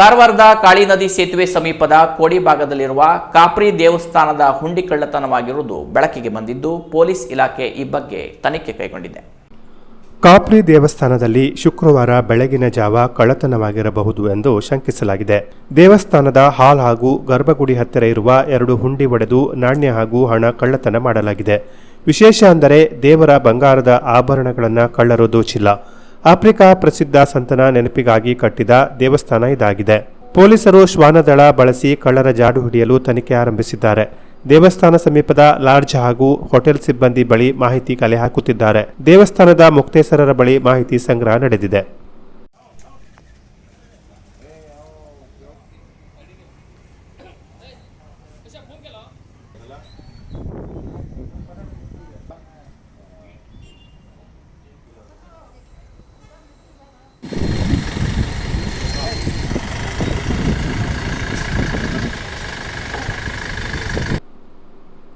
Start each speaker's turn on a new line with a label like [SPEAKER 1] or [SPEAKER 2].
[SPEAKER 1] ಕಾರವಾರದ ಕಾಳಿ ನದಿ ಸೇತುವೆ ಸಮೀಪದ ಕೋಡಿ ಭಾಗದಲ್ಲಿರುವ ಕಾಪ್ರಿ ದೇವಸ್ಥಾನದ ಹುಂಡಿ ಕಳ್ಳತನವಾಗಿರುವುದು ಬೆಳಕಿಗೆ ಬಂದಿದ್ದು ಪೊಲೀಸ್ ಇಲಾಖೆ ಈ ಬಗ್ಗೆ ತನಿಖೆ ಕೈಗೊಂಡಿದೆ.
[SPEAKER 2] ಕಾಪ್ರಿ ದೇವಸ್ಥಾನದಲ್ಲಿ ಶುಕ್ರವಾರ ಬೆಳಗಿನ ಜಾವ ಕಳ್ಳತನವಾಗಿರಬಹುದು ಎಂದು ಶಂಕಿಸಲಾಗಿದೆ. ದೇವಸ್ಥಾನದ ಹಾಲ್ ಹಾಗೂ ಗರ್ಭಗುಡಿ ಹತ್ತಿರ ಇರುವ ಎರಡು ಹುಂಡಿ ಒಡೆದು ನಾಣ್ಯ ಹಾಗೂ ಹಣ ಕಳ್ಳತನ ಮಾಡಲಾಗಿದೆ. ವಿಶೇಷ ಅಂದರೆ ದೇವರ ಬಂಗಾರದ ಆಭರಣಗಳನ್ನು ಕಳ್ಳರು ದೋಚಿಲ್ಲ. ಆಫ್ರಿಕಾ ಪ್ರಸಿದ್ಧ ಸಂತನ ನೆನಪಿಗಾಗಿ ಕಟ್ಟಿದ ದೇವಸ್ಥಾನ ಇದಾಗಿದೆ. ಪೊಲೀಸರು ಶ್ವಾನದಳ ಬಳಸಿ ಕಳ್ಳರ ಜಾಡು ಹಿಡಿಯಲು ತನಿಖೆ ಆರಂಭಿಸಿದ್ದಾರೆ. ದೇವಸ್ಥಾನ ಸಮೀಪದ ಲಾಡ್ಜ್ ಹಾಗೂ ಹೋಟೆಲ್ ಸಿಬ್ಬಂದಿ ಬಳಿ ಮಾಹಿತಿ ಕಲೆ ಹಾಕುತ್ತಿದ್ದಾರೆ. ದೇವಸ್ಥಾನದ ಮುಕ್ತೇಸರರ ಬಳಿ ಮಾಹಿತಿ ಸಂಗ್ರಹ ನಡೆದಿದೆ.